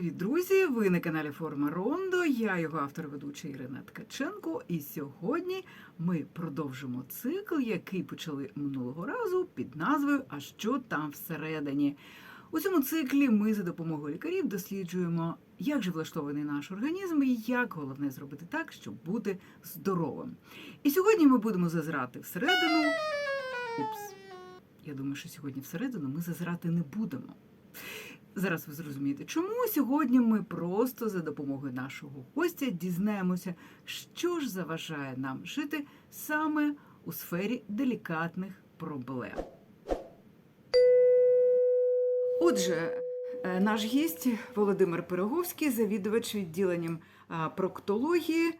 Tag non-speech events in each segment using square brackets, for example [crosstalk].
Привіт, друзі! Ви на каналі Форма Рондо. Я його автор ведуча Ірина Ткаченко. І сьогодні ми продовжимо цикл, який почали минулого разу під назвою А що там всередині. У цьому циклі ми за допомогою лікарів досліджуємо, як же влаштований наш організм і як головне зробити так, щоб бути здоровим. І сьогодні ми будемо зазирати всередину. Упс. Я думаю, що сьогодні всередину ми зазирати не будемо. Зараз ви зрозумієте, чому сьогодні ми просто за допомогою нашого гостя дізнаємося, що ж заважає нам жити саме у сфері делікатних проблем. Отже, е, наш гість Володимир Пироговський, завідувач відділенням проктології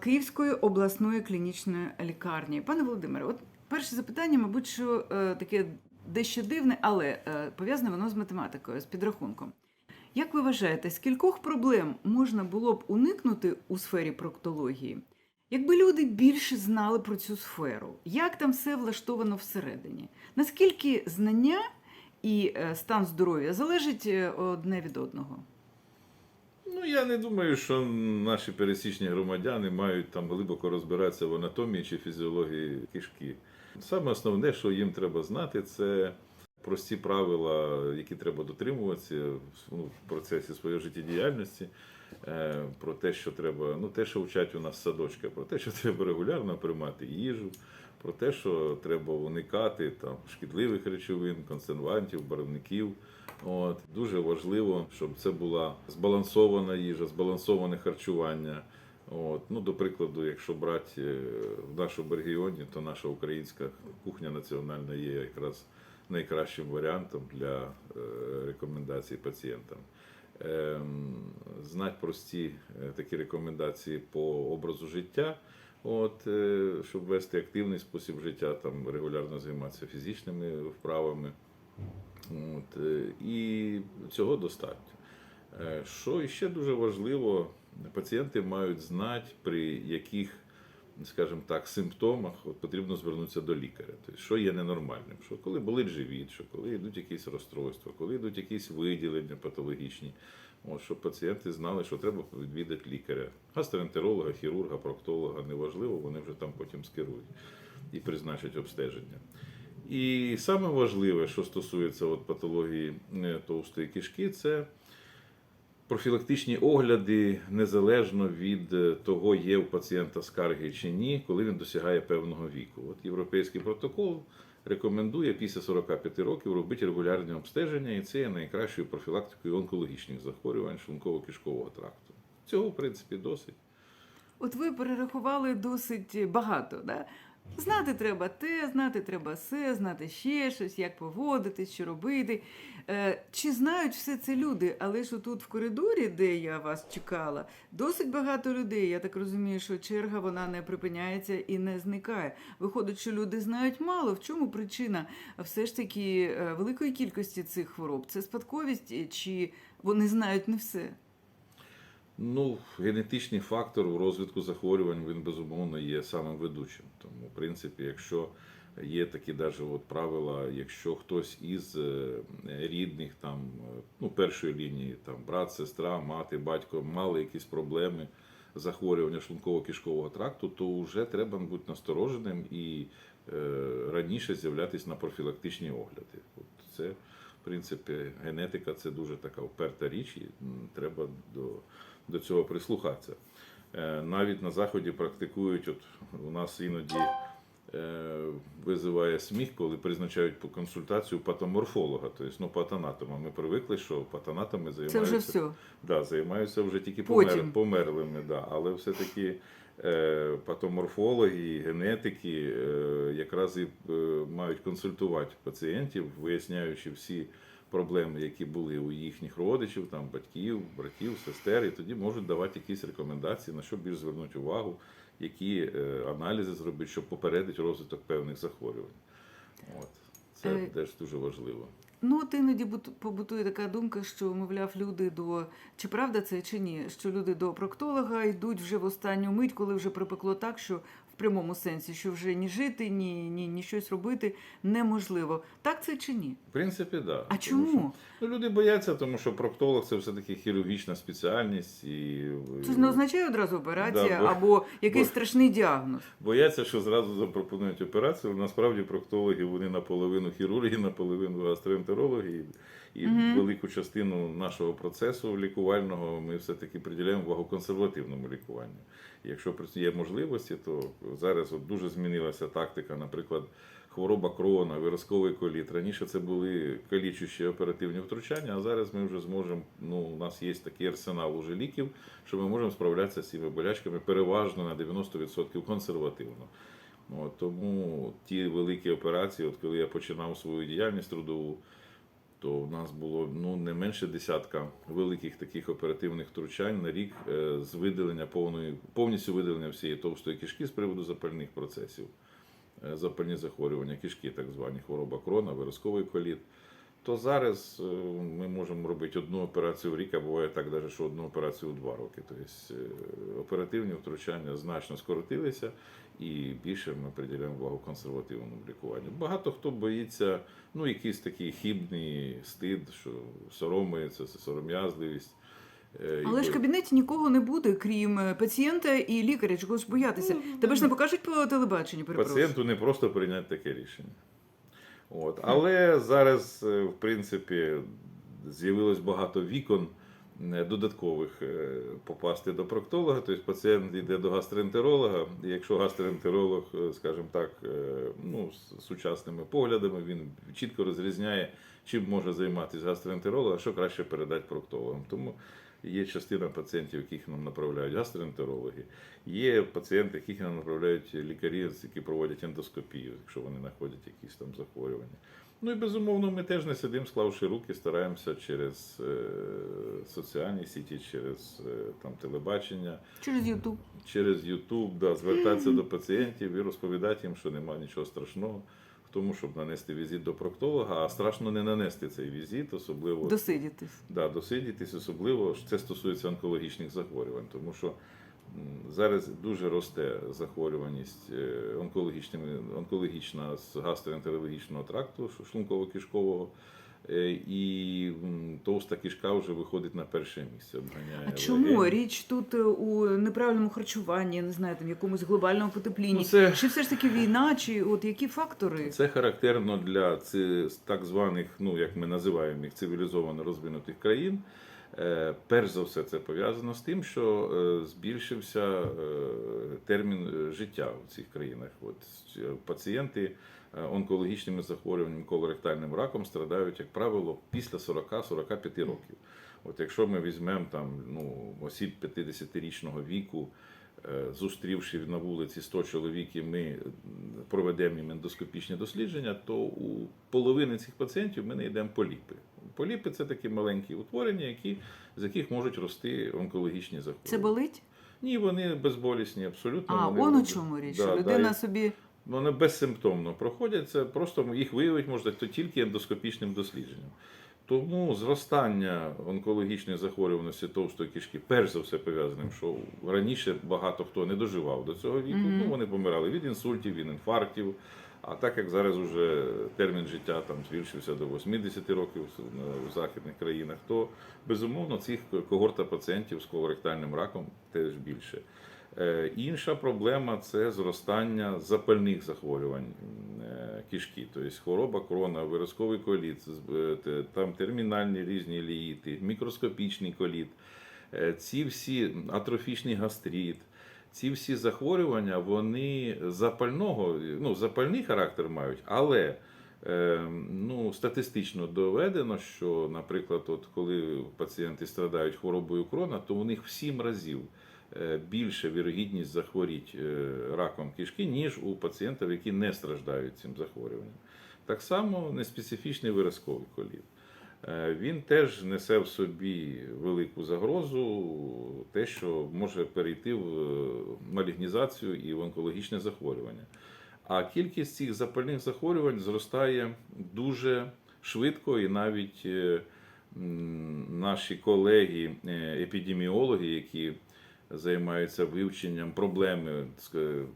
Київської обласної клінічної лікарні. Пане Володимире, от перше запитання, мабуть, що е, таке дещо дивне, але е, пов'язане воно з математикою, з підрахунком. Як ви вважаєте, скількох проблем можна було б уникнути у сфері проктології, якби люди більше знали про цю сферу? Як там все влаштовано всередині? Наскільки знання і е, стан здоров'я залежить е, одне від одного? Ну, я не думаю, що наші пересічні громадяни мають там глибоко розбиратися в анатомії чи фізіології кишки. Саме основне, що їм треба знати, це прості правила, які треба дотримуватися ну, в процесі своєї життєдіяльності. Е, Про те, що треба, ну те, що вчать у нас садочка, про те, що [laughs] треба регулярно приймати їжу, про те, що треба уникати там шкідливих речовин, консервантів, барвників. От дуже важливо, щоб це була збалансована їжа, збалансоване харчування. От, ну, до прикладу, якщо брати е, в нашому регіоні, то наша українська кухня національна є якраз найкращим варіантом для е, рекомендацій пацієнтам. Ем, знати прості е, такі рекомендації по образу життя, от, щоб вести активний спосіб життя, там регулярно займатися фізичними вправами. От, і цього достатньо. Що ще дуже важливо, пацієнти мають знати, при яких, скажімо так, симптомах от потрібно звернутися до лікаря. Тобто, що є ненормальним, що коли болить живіт, що коли йдуть якісь розстройства, коли йдуть якісь виділення патологічні, от, щоб пацієнти знали, що треба відвідати лікаря, гастроентеролога, хірурга, проктолога, неважливо, вони вже там потім скерують і призначать обстеження. І саме важливе, що стосується от патології е, товстої кишки, це профілактичні огляди незалежно від е, того, є у пацієнта скарги чи ні, коли він досягає певного віку. От європейський протокол рекомендує після 45 років робити регулярні обстеження, і це є найкращою профілактикою онкологічних захворювань шлунково-кишкового тракту. Цього, в принципі, досить. От ви перерахували досить багато. Да? Знати треба те, знати треба все, знати ще щось, як поводитись, що робити. Е, чи знають все це люди? Але ж тут в коридорі, де я вас чекала, досить багато людей. Я так розумію, що черга вона не припиняється і не зникає. Виходить, що люди знають мало. В чому причина все ж таки е, великої кількості цих хвороб? Це спадковість е, чи вони знають не все? Ну, генетичний фактор у розвитку захворювань він безумовно є самим ведучим. Тому, в принципі, якщо є такі даже от правила, якщо хтось із е, рідних там е, ну, першої лінії, там брат, сестра, мати, батько мали якісь проблеми захворювання шлунково-кишкового тракту, то вже треба бути настороженим і е, раніше з'являтися на профілактичні огляди. От це, в принципі, генетика це дуже така вперта річ, і треба до до цього прислухатися. Е, Навіть на заході практикують, от у нас іноді е, визиває сміх, коли призначають по консультацію патоморфолога, тобто ну, патанатома. Ми привикли, що патанатами Це займаються, вже все. Да, займаються вже тільки Потім. помер, померлими, да. але все-таки е, патоморфологи, генетики якраз і мають консультувати пацієнтів, виясняючи всі проблеми, які були у їхніх родичів, там, батьків, братів, сестер, і тоді можуть давати якісь рекомендації, на що більш звернути увагу, які е, аналізи зробити, щоб попередити розвиток певних захворювань. От. Це Е, теж дуже важливо. Ну, от іноді побутує така думка, що, мовляв, люди до чи правда це чи ні, що люди до проктолога йдуть вже в останню мить, коли вже припекло так, що в прямому сенсі, що вже ні жити, ні, ні, ні щось робити неможливо. Так це чи ні? В принципі, так. Да. А Тому чому? що, ну, люди бояться, тому що проктолог це все-таки хірургічна спеціальність. І, Це не означає одразу операція Да, бо- або якийсь бо- страшний діагноз. Бояться, що зразу запропонують операцію. Насправді проктологи вони наполовину хірурги, наполовину гастроентерологи. І, Мгм. велику частину нашого процесу лікувального ми все-таки приділяємо увагу консервативному лікуванню. І Якщо є можливості, то зараз от дуже змінилася тактика, наприклад, хвороба крона, виразковий коліт. Раніше це були калічущі оперативні втручання, а зараз ми вже зможемо. Ну, у нас є такий арсенал уже ліків, що ми можемо справлятися з цими болячками переважно на 90% консервативно. От, тому ті великі операції, от коли я починав свою діяльність трудову, то у нас було ну, не менше десятка великих таких оперативних втручань на рік е, з видалення повної, повністю видалення всієї товстої кишки з приводу запальних процесів, Е, запальні захворювання кишки, так звані хвороба крона, виразковий коліт. То зараз е, ми можемо робити одну операцію в рік, а буває так, навіть, що одну операцію у два роки. Тобто оперативні втручання значно скоротилися і більше ми приділяємо увагу консервативному лікуванню. Багато хто боїться, ну, якийсь такий хібний стид, що соромується, це сором'язливість. Е, і Але ж в кабінеті нікого не буде, крім е, пацієнта і лікаря. Чого ж боятися? Ну, Тебе ж не покажуть по телебаченню, перепрошую. Пацієнту не просто прийняти таке рішення. От. Але зараз, е, в принципі, з'явилось багато вікон додаткових е, попасти до проктолога. Тобто пацієнт йде до гастроентеролога. І якщо гастроентеролог, е, скажімо так, е, ну, з сучасними поглядами, він чітко розрізняє, чим може займатися гастроентеролог, а що краще передати проктологам. Тому Є частина пацієнтів, яких нам направляють гастроентерологи. Є пацієнти, яких нам направляють лікарі, які проводять ендоскопію, якщо вони знаходять якісь там захворювання. Ну і безумовно, ми теж не сидимо, склавши руки, стараємося через е, соціальні сіті, через е, там телебачення, Через Ютуб. через YouTube, да, звертатися до пацієнтів і розповідати їм, що немає нічого страшного в тому, щоб нанести візит до проктолога, а страшно не нанести цей візит, особливо Досидітись. да, досидітись, особливо це стосується онкологічних захворювань, тому що зараз дуже росте захворюваність е, онкологічними, онкологічна з гастроентерологічного тракту шлунково-кишкового. е, І товста кишка вже виходить на перше місце. обганяє А чому легені. річ тут е, у неправильному харчуванні, не знаю, там якомусь глобальному потеплінні? Ну, це- Чи все ж таки війна, чи от які фактори? Це характерно для ци- так званих, ну як ми називаємо їх, цивілізовано розвинутих країн. Е, Перш за все, це пов'язано з тим, що е, збільшився е, термін життя в цих країнах. От пацієнти онкологічними захворюваннями, колоректальним раком страдають, як правило, після 40-45 років. От якщо ми візьмемо там ну, осіб 50-річного віку, зустрівши на вулиці 100 чоловік, і ми проведемо їм ендоскопічні дослідження, то у половини цих пацієнтів ми знайдемо поліпи. Поліпи це такі маленькі утворення, які, з яких можуть рости онкологічні захворювання. Це болить? Ні, вони безболісні, абсолютно. А, вони, он у чому річ. Да, що да, Людина собі вони безсимптомно проходять, це просто їх виявити можна то тільки ендоскопічним дослідженням. Тому зростання онкологічної захворюваності товстої кишки, перш за все пов'язаним, що раніше багато хто не доживав до цього віку. Мгм. Ну вони помирали від інсультів, від інфарктів. А так як зараз уже термін життя там збільшився до 80 років в- західних країнах, то безумовно цих когорта пацієнтів з колоректальним раком теж більше. Е, Інша проблема це зростання запальних захворювань е, кишки, тобто хвороба крона, виразковий коліт, е, там термінальні різні ліїти, мікроскопічний коліт, ці всі атрофічний гастрит. Ці всі захворювання, вони запального, ну, запальний характер мають, але е, ну, статистично доведено, що, наприклад, от коли пацієнти страдають хворобою крона, то у них в 7 разів е, більша вірогідність захворіти е, раком кишки, ніж у пацієнтів, які не страждають цим захворюванням. Так само неспецифічний виразковий коліт. Е, Він теж несе в собі велику загрозу, те, що може перейти в е, малігнізацію і в онкологічне захворювання. А кількість цих запальних захворювань зростає дуже швидко, і навіть е, наші колеги, е, епідеміологи, які займаються вивченням проблеми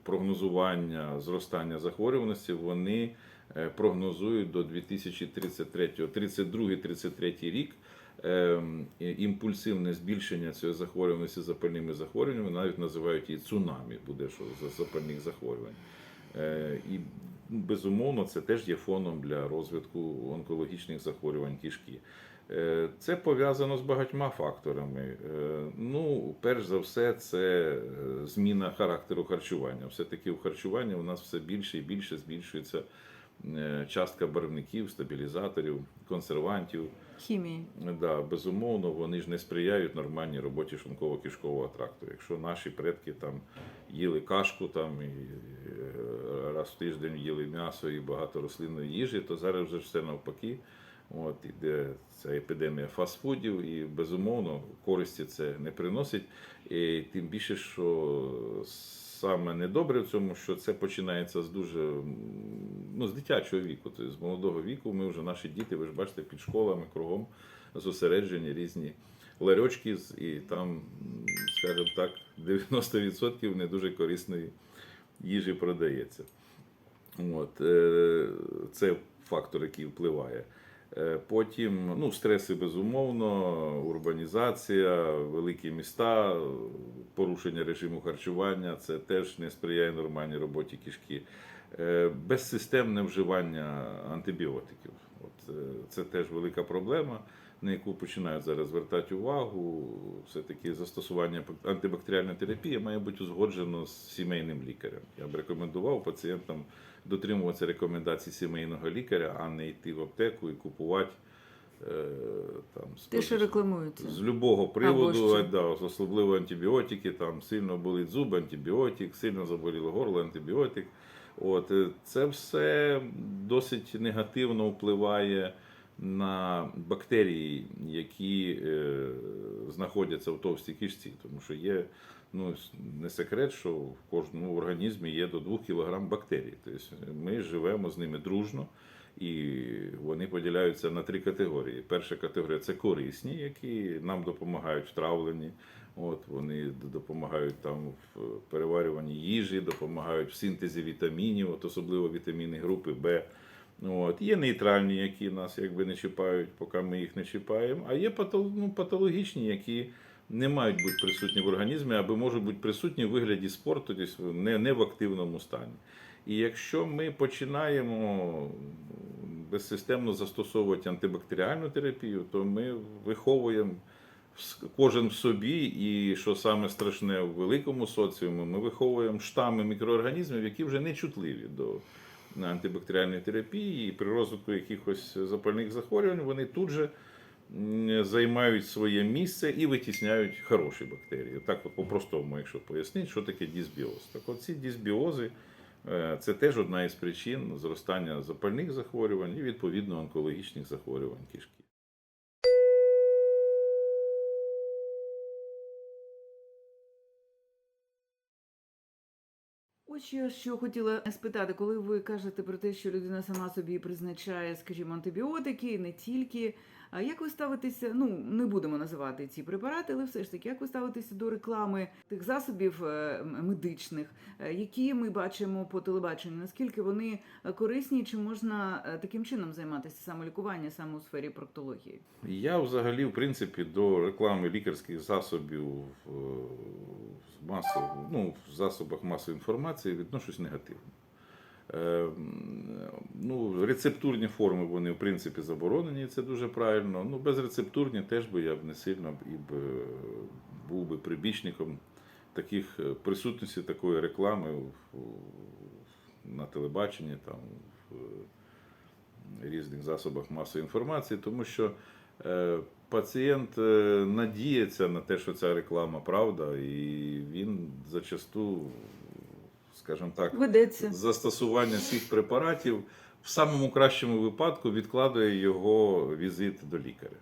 прогнозування зростання захворюваності, вони прогнозують до 2033-32-33 рік ем, імпульсивне збільшення цієї захворюваності запальними захворюваннями, навіть називають її цунамі, буде що за запальних захворювань. Е, І безумовно це теж є фоном для розвитку онкологічних захворювань кишки. Е, Це пов'язано з багатьма факторами. Е, Ну, перш за все, це е, зміна характеру харчування. Все-таки в харчуванні у нас все більше і більше збільшується е, частка барвників, стабілізаторів, консервантів. Хімії. Да, безумовно, вони ж не сприяють нормальній роботі шлунково-кишкового тракту. Якщо наші предки там їли кашку там і е, раз в тиждень їли м'ясо і багато рослинної їжі, то зараз вже все навпаки. От іде ця епідемія фастфудів, і безумовно користі це не приносить. І тим більше, що саме недобре в цьому, що це починається з дуже ну, з дитячого віку, тобто з молодого віку. Ми вже наші діти, ви ж бачите, під школами кругом зосереджені різні ларьочки, і там, скажімо так, 90% не дуже корисної їжі продається. От, е, це фактор, який впливає. Е, Потім ну, стреси, безумовно, урбанізація, великі міста, порушення режиму харчування це теж не сприяє нормальній роботі кишки. Е, Безсистемне вживання антибіотиків. От, е, це теж велика проблема, на яку починають зараз звертати увагу. Все-таки застосування антибактеріальної терапії має бути узгоджено з сімейним лікарем. Я б рекомендував пацієнтам дотримуватися рекомендацій сімейного лікаря, а не йти в аптеку і купувати е, там Те, що з- рекламується. з любого приводу, да, особливо антибіотики, там сильно болить зуб, антибіотик, сильно заболіло горло, антибіотик. От, е, це все досить негативно впливає на бактерії, які е, знаходяться в товстій кишці, тому що є ну, не секрет, що в кожному організмі є до 2 кг бактерій. Тобто ми живемо з ними дружно. І вони поділяються на три категорії. Перша категорія це корисні, які нам допомагають в травленні. От вони допомагають там в переварюванні їжі, допомагають в синтезі вітамінів, от особливо вітаміни групи Б. От. Є нейтральні, які нас якби не чіпають, поки ми їх не чіпаємо. А є ну, патологічні, які не мають бути присутні в організмі, або можуть бути присутні в вигляді спорту, тобто не, не в активному стані. І якщо ми починаємо безсистемно застосовувати антибактеріальну терапію, то ми виховуємо кожен в собі, і що саме страшне в великому соціумі, ми виховуємо штами мікроорганізмів, які вже не чутливі до антибактеріальної терапії, і при розвитку якихось запальних захворювань вони тут же займають своє місце і витісняють хороші бактерії. Так, от по-простому, якщо пояснити, що таке дисбіоз. Так от ці дисбіози е, це теж одна із причин зростання запальних захворювань і відповідно онкологічних захворювань кишки. Що, що хотіла спитати, коли ви кажете про те, що людина сама собі призначає, скажімо, антибіотики, не тільки. А як ви ставитеся? Ну не будемо називати ці препарати, але все ж таки, як ви ставитеся до реклами тих засобів е, медичних, е, які ми бачимо по телебаченню? Наскільки вони корисні, чи можна е, таким чином займатися самолікуванням саме у сфері проктології? Я взагалі, в принципі, до реклами лікарських засобів в масов, ну, в засобах масової інформації відношусь негативно. Е, м, ну, рецептурні форми вони, в принципі, заборонені, це дуже правильно. Ну, безрецептурні теж би я б не сильно і б е, був би прибічником таких е, присутності такої реклами на телебаченні, там, в різних засобах масової інформації, тому що е, пацієнт е, надіється на те, що ця реклама правда, і він зачасту, скажімо так, Ведеться. застосування цих препаратів в самому кращому випадку відкладує його візит до лікаря.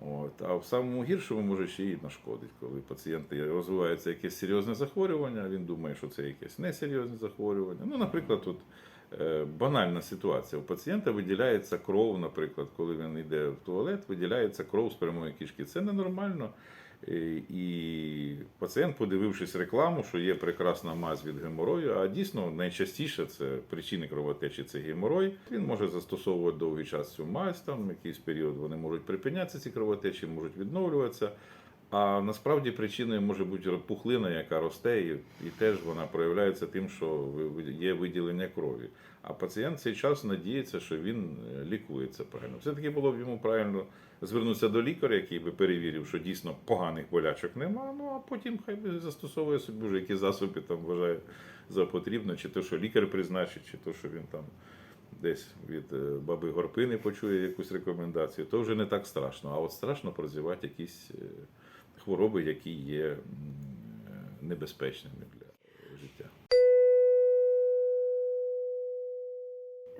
От. А в самому гіршому може ще й нашкодить, коли пацієнт розвивається якесь серйозне захворювання, він думає, що це якесь несерйозне захворювання. Ну, наприклад, тут е, банальна ситуація. У пацієнта виділяється кров, наприклад, коли він йде в туалет, виділяється кров з прямої кишки. Це ненормально. Е, І пацієнт, подивившись рекламу, що є прекрасна мазь від геморою, а дійсно найчастіше це причини кровотечі це геморой. Він може застосовувати довгий час цю мазь, там якийсь період вони можуть припинятися, ці кровотечі, можуть відновлюватися. А насправді причиною може бути пухлина, яка росте, і, і теж вона проявляється тим, що є виділення крові. А пацієнт цей час надіється, що він е, лікується правильно. Все-таки було б йому правильно звернутися до лікаря, який би перевірив, що дійсно поганих болячок нема. Ну а потім хай би застосовує собі вже які засоби там вважає за потрібно, чи то, що лікар призначить, чи то, що він там десь від е, баби Горпини почує якусь рекомендацію, то вже не так страшно. А от страшно прозівати якісь е, хвороби, які є е, небезпечними для життя.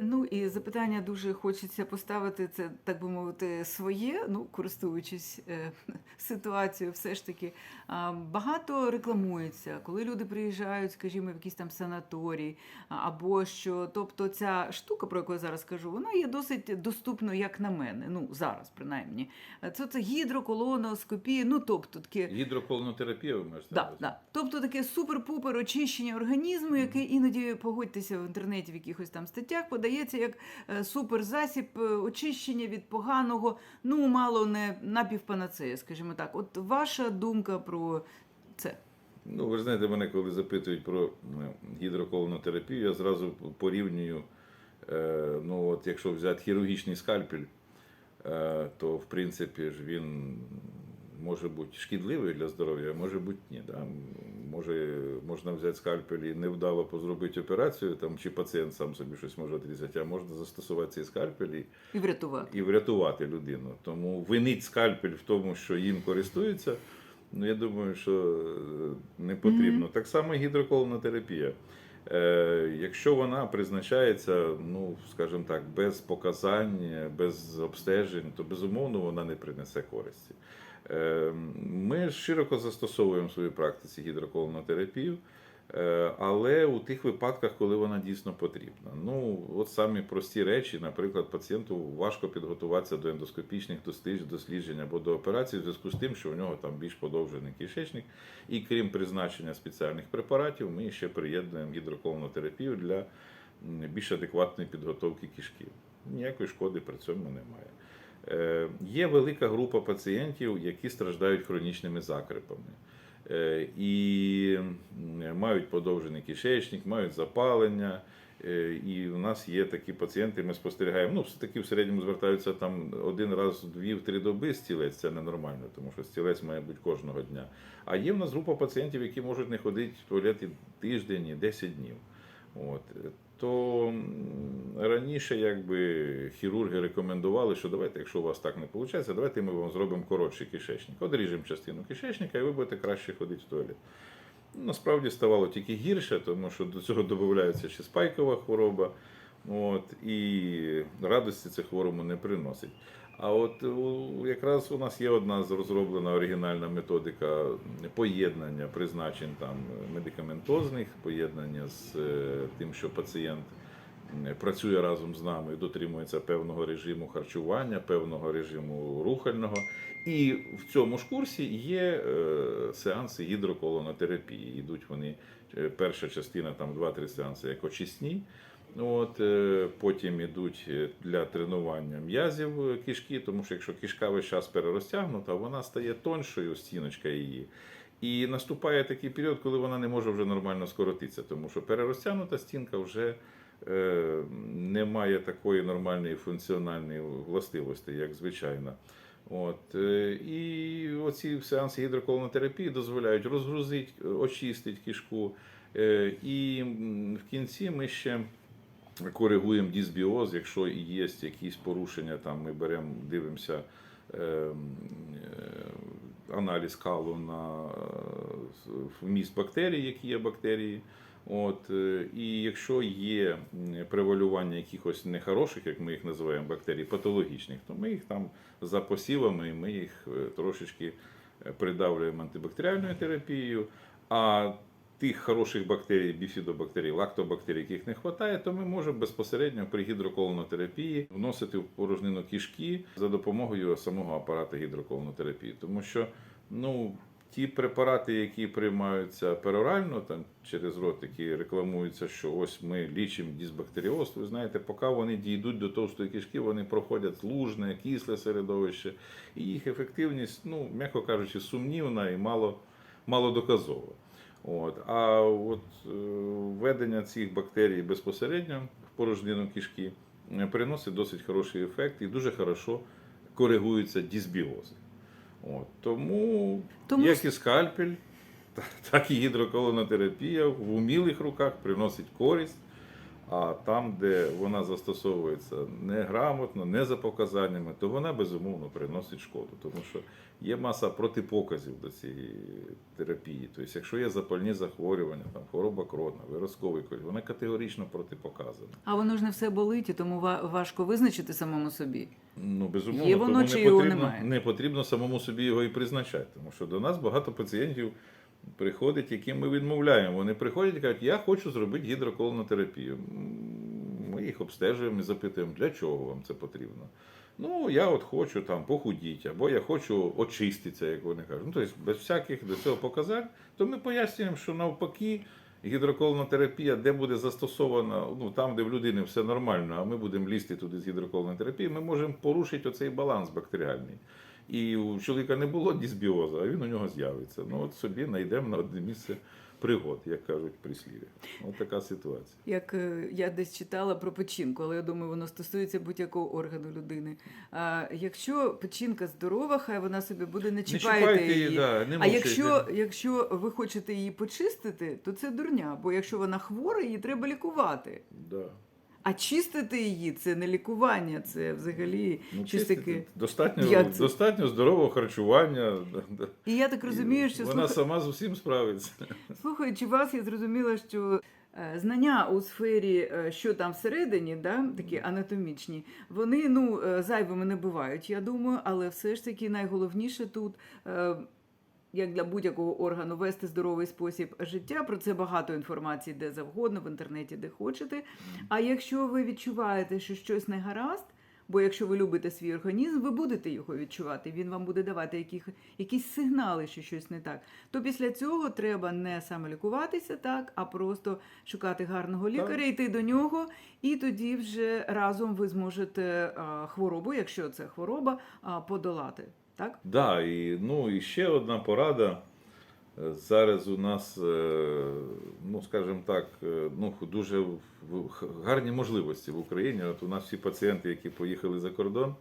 Ну і запитання дуже хочеться поставити це, так би мовити, своє, ну користуючись е, ситуацією, все ж таки а, багато рекламується, коли люди приїжджають, скажімо, в якісь там санаторії, або що, тобто ця штука, про яку я зараз кажу, вона є досить доступною, як на мене. Ну зараз принаймні. Це, це гідроколоноскопія, ну тобто таке. Гідроколонотерапія ви можете Да, да. Тобто таке супер-пупер очищення організму, яке іноді погодьтеся в інтернеті в якихось там статтях, подається як е, суперзасіб е, очищення від поганого, ну мало не напівпанацея, скажімо так. От ваша думка про це. Ну, ви ж знаєте, мене коли запитують про гідроколонотерапію, я зразу порівнюю. е, Ну, от якщо взяти хірургічний скальпель, то в принципі ж він може бути шкідливий для здоров'я, а може бути ні. Да? Може, можна взяти скальпель і невдало позробити операцію, там, чи пацієнт сам собі щось може відрізати, а можна застосувати цей скальпель і І врятувати. і врятувати людину. Тому винить скальпель в тому, що їм користуються, ну я думаю, що е, не потрібно. Мгм. Так само гідроколонотерапія. Е, якщо вона призначається, ну скажімо так, без показань, без обстежень, то безумовно вона не принесе користі. Е, Ми широко застосовуємо в своїй практиці гідроколонотерапію. Е, Але у тих випадках, коли вона дійсно потрібна. Ну, от самі прості речі, наприклад, пацієнту важко підготуватися до ендоскопічних досліджень, або до операції в зв'язку з тим, що у нього там більш подовжений кишечник. І крім призначення спеціальних препаратів, ми ще приєднуємо гідроколонотерапію для більш адекватної підготовки кишки. Ніякої шкоди при цьому немає. Е, Є велика група пацієнтів, які страждають хронічними закрипами. Е, і мають подовжений кишечник, мають запалення. Е, І у нас є такі пацієнти, ми спостерігаємо. Ну, все-таки в середньому звертаються там один раз в дві-три доби стілець, це ненормально, тому що стілець має бути кожного дня. А є в нас група пацієнтів, які можуть не ходити в туалет і тиждень, і 10 днів. От. То раніше якби хірурги рекомендували, що давайте, якщо у вас так не виходить, давайте ми вам зробимо коротший кишечник. Одріжемо частину кишечника, і ви будете краще ходити в туалет. Насправді ставало тільки гірше, тому що до цього додається ще спайкова хвороба. От, і радості це хворому не приносить. А от у- якраз у нас є одна розроблена оригінальна методика поєднання призначень там медикаментозних, поєднання з е, тим, що пацієнт працює разом з нами, дотримується певного режиму харчування, певного режиму рухального. І в цьому ж курсі є е, сеанси гідроколонотерапії. Йдуть вони, е, перша частина, там 2-3 сеанси як очисні. От, е, потім ідуть е, для тренування м'язів е, кишки, тому що якщо кишка весь час перерозтягнута, вона стає тоншою, стіночка її. І наступає такий період, коли вона не може вже нормально скоротитися, тому що перерозтягнута стінка вже е, не має такої нормальної функціональної властивості, як звичайна. От, і оці сеанси гідроколонотерапії дозволяють розгрузити, очистити кишку. І в кінці ми ще коригуємо дисбіоз, якщо є якісь порушення, там ми беремо, дивимося е, е, аналіз калу на е, вміст бактерій, які є бактерії. От, е, і якщо є превалювання якихось нехороших, як ми їх називаємо, бактерій, патологічних, то ми їх там за посівами, ми їх е, трошечки придавлюємо антибактеріальною терапією. А тих хороших бактерій, біфідобактерій, лактобактерій, яких не вистачає, то ми можемо безпосередньо при гідроколонотерапії вносити в порожнину кишки за допомогою самого апарату гідроколонотерапії. Тому що Ну, ті препарати, які приймаються перорально, там через рот, які рекламуються, що ось ми лічимо дисбактеріоз, ви знаєте, поки вони дійдуть до товстої кишки, вони проходять лужне, кисле середовище, і їх ефективність, ну, м'яко кажучи, сумнівна і мало, малодоказова. От. А от е, введення цих бактерій безпосередньо в порожнину кишки е, приносить досить хороший ефект і дуже хорошо коригуються дисбіози. От. Тому, Тому як і скальпель, так і гідроколонотерапія в умілих руках приносить користь. А там, де вона застосовується неграмотно, не за показаннями, то вона безумовно приносить шкоду. Тому що є маса протипоказів до цієї терапії. Тобто, якщо є запальні захворювання, там хвороба крона, виразковий коль, вона категорично протипоказана. А воно ж не все болить, і тому ва- важко визначити самому собі. Ну, безумовно, Є воно тому чи не його немає? не потрібно самому собі його і призначати. Тому що до нас багато пацієнтів приходить, яким ми відмовляємо. Вони приходять і кажуть, я хочу зробити гідроколонотерапію. Ми їх обстежуємо і запитуємо, для чого вам це потрібно. Ну, я от хочу там похудіти, або я хочу очиститися, як вони кажуть. Ну, тобто без всяких до цього показань, то ми пояснюємо, що навпаки. Гідроколонотерапія, де буде застосована, ну там, де в людини все нормально, а ми будемо лізти туди з гідроколонотерапії, ми можемо порушити оцей баланс бактеріальний. І у чоловіка не було дисбіозу, а він у нього з'явиться. Ну от собі знайдемо на одне місце пригод, як кажуть прислів'я. От така ситуація. Як е, я десь читала про печінку, але я думаю, воно стосується будь-якого органу людини. А якщо печінка здорова, хай вона собі буде, не Не чіпайте, чіпайте її. її, да, не А якщо, якщо ви хочете її почистити, то це дурня, бо якщо вона хвора, її треба лікувати. Да. А чистити її це не лікування, це взагалі Ну, чистити. достатньо, Як це? достатньо здорового харчування. [laughs] І я так розумію, що вона слуха- сама з усім справиться. [laughs] Слухаючи вас, я зрозуміла, що е, знання у сфері, е, що там всередині, да, такі анатомічні, вони ну, е, зайвими не бувають, я думаю, але все ж таки найголовніше тут. Як для будь-якого органу вести здоровий спосіб життя, про це багато інформації де завгодно, в інтернеті, де хочете. А якщо ви відчуваєте, що щось не гаразд, бо якщо ви любите свій організм, ви будете його відчувати. Він вам буде давати яких, якісь сигнали, що щось не так. То після цього треба не самолікуватися, так, а просто шукати гарного лікаря, йти до нього, і тоді вже разом ви зможете хворобу, якщо це хвороба, подолати. Так? Да, і, ну, і ще одна порада. Е, Зараз у нас, е, ну скажімо так, е, ну, дуже гарні можливості в Україні. От у нас всі пацієнти, які поїхали за кордон,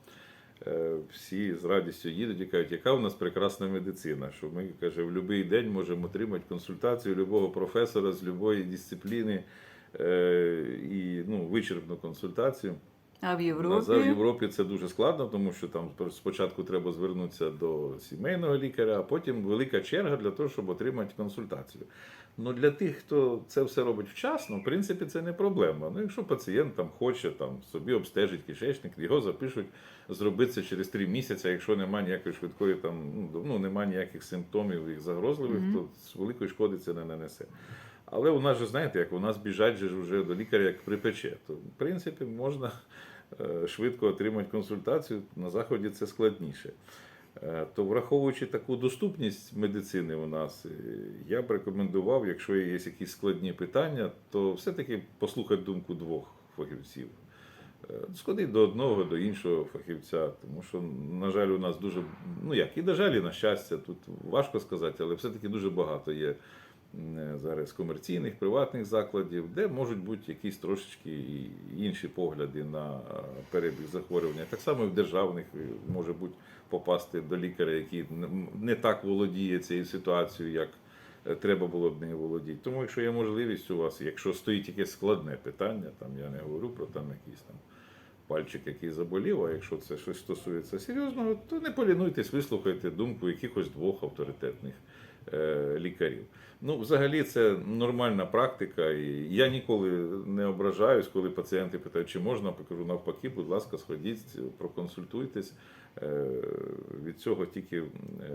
всі з радістю їдуть і кажуть, яка у нас прекрасна медицина, що ми каже, в будь-який день можемо отримати консультацію любого професора з будь-якої дисципліни і ну, вичерпну консультацію. А в Європі в Європі це дуже складно, тому що там спочатку треба звернутися до сімейного лікаря, а потім велика черга для того, щоб отримати консультацію. Ну для тих, хто це все робить вчасно, в принципі, це не проблема. Ну, якщо пацієнт там хоче там собі обстежить кишечник, його запишуть зробити це через три місяці. Якщо немає ніякої швидкої там ну, ну немає ніяких симптомів їх загрозливих, Мгм. то з великої шкоди це не нанесе. Але у нас же, знаєте, як у нас біжать же вже до лікаря як припече, то в принципі можна е, швидко отримати консультацію. На заході це складніше. Е, То враховуючи таку доступність медицини у нас, е, я б рекомендував, якщо є якісь складні питання, то все-таки послухати думку двох фахівців. Сходити до одного, до іншого фахівця, тому що, на жаль, у нас дуже, ну як, і на жаль, і на щастя, тут важко сказати, але все-таки дуже багато є зараз комерційних, приватних закладів, де можуть бути якісь трошечки інші погляди на е, перебіг захворювання. Так само і в державних е, може бути попасти до лікаря, який не- так володіє цією ситуацією, як е, треба було б нею володіти. Тому, якщо є можливість у вас, якщо стоїть якесь складне питання, там я не говорю про там якісь там пальчик, який заболів, а якщо це щось стосується серйозного, то не полінуйтесь, вислухайте думку якихось двох авторитетних е, лікарів. Ну, взагалі, це нормальна практика, і я ніколи не ображаюсь, коли пацієнти питають, чи можна, покажу навпаки, будь ласка, сходіть, проконсультуйтесь. Е, Від цього тільки е,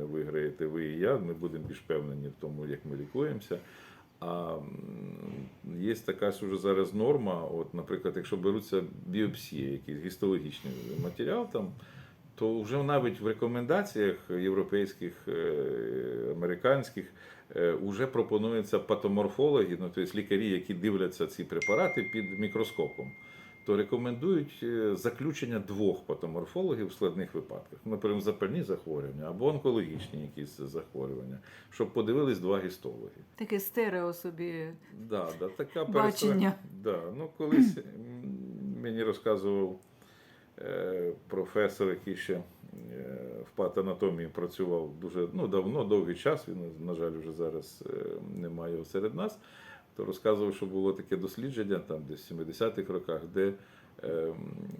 виграєте ви і я. Ми будемо більш впевнені в тому, як ми лікуємося. А є така уже зараз норма. От, наприклад, якщо беруться біопсії, якийсь гістологічний матеріал, там то вже навіть в рекомендаціях європейських, е, американських е, вже пропонуються патоморфологи, ну тобто лікарі, які дивляться ці препарати під мікроскопом, то рекомендують е, заключення двох патоморфологів в складних випадках, наприклад, запальні захворювання або онкологічні якісь захворювання, щоб подивились два гістологи. Таке стерео собі. Да, да, така Бачення. Да, ну, колись мені розказував професор, який ще е, в патанатомії працював дуже ну, давно, довгий час. Він, на жаль, вже зараз е, немає серед нас. То розказував, що було таке дослідження там десь в 70-х роках, де е,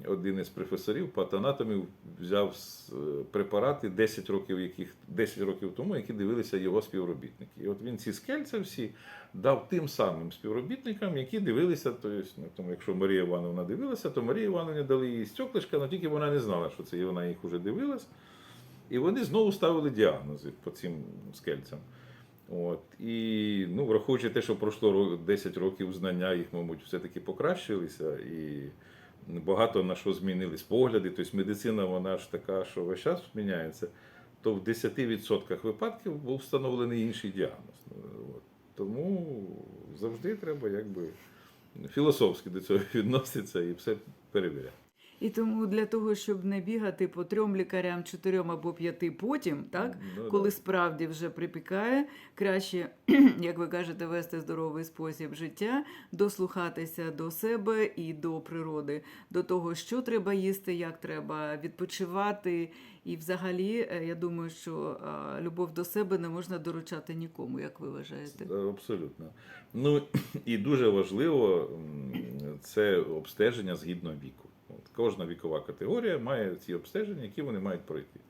один із професорів патанатомів взяв е, препарати 10 років, яких 10 років тому, які дивилися його співробітники. І от він ці скельця всі дав тим самим співробітникам, які дивилися. То есть, ну, якщо Марія Івановна дивилася, то Марія Івановна дали їй стеклишка, але тільки вона не знала, що це і вона їх уже дивилась. І вони знову ставили діагнози по цим скельцям. От. І ну, враховуючи те, що пройшло 10 років знання, їх, мабуть, все-таки покращилися. І багато на що змінились погляди. Тобто медицина, вона ж така, що весь час зміняється, то в 10% випадків був встановлений інший діагноз. Ну. Тому завжди треба якби філософськи до цього [laughs] відноситися і все перевіряти. І тому для того, щоб не бігати по трьом лікарям, чотирьом або п'яти потім, так Ну, коли да. справді вже припікає, краще, [clears throat] як ви кажете, вести здоровий спосіб життя, дослухатися до себе і до природи, до того, що треба їсти, як треба відпочивати. І взагалі, е, я думаю, що е, любов до себе не можна доручати нікому, як ви вважаєте. Абсолютно. Ну [clears throat] і дуже важливо це обстеження згідно віку. Кожна вікова категорія має ці обстеження, які вони мають пройти.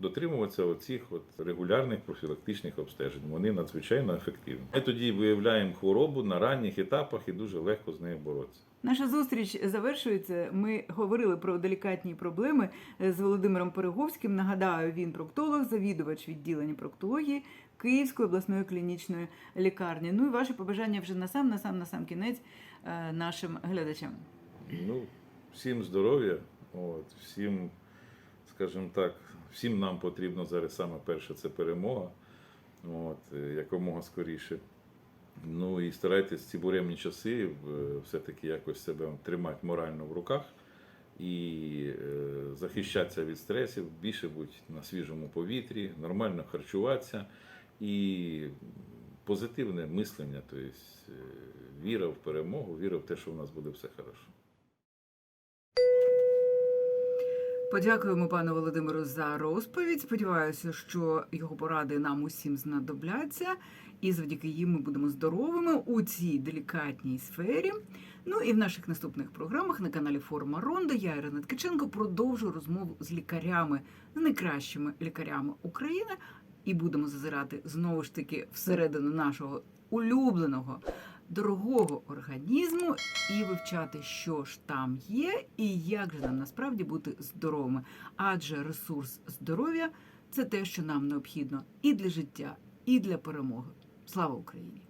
Дотримуватися оцих от регулярних профілактичних обстежень. Вони надзвичайно ефективні. Ми тоді виявляємо хворобу на ранніх етапах і дуже легко з нею боротися. Наша зустріч завершується. Ми говорили про делікатні проблеми з Володимиром Переговським. Нагадаю, він проктолог, завідувач відділення проктології Київської обласної клінічної лікарні. Ну і ваші побажання вже на сам, на сам, на сам кінець е, нашим глядачам. Ну, всім здоров'я, от, всім, скажімо так, всім нам потрібно зараз саме перше це перемога, от, е, якомога скоріше. Ну і старайтесь ці буремні часи е, все-таки якось себе тримати морально в руках і е, захищатися від стресів, більше бути на свіжому повітрі, нормально харчуватися і позитивне мислення, тобто віра в перемогу, віра в те, що в нас буде все хорошо. Подякуємо пану Володимиру за розповідь. Сподіваюся, що його поради нам усім знадобляться, і завдяки їм ми будемо здоровими у цій делікатній сфері. Ну і в наших наступних програмах на каналі Форма Ронда я Ірина Ткаченко продовжу розмову з лікарями, з найкращими лікарями України, і будемо зазирати знову ж таки всередину нашого улюбленого. Дорогого організму і вивчати, що ж там є, і як же нам насправді бути здоровими. Адже ресурс здоров'я це те, що нам необхідно і для життя, і для перемоги. Слава Україні!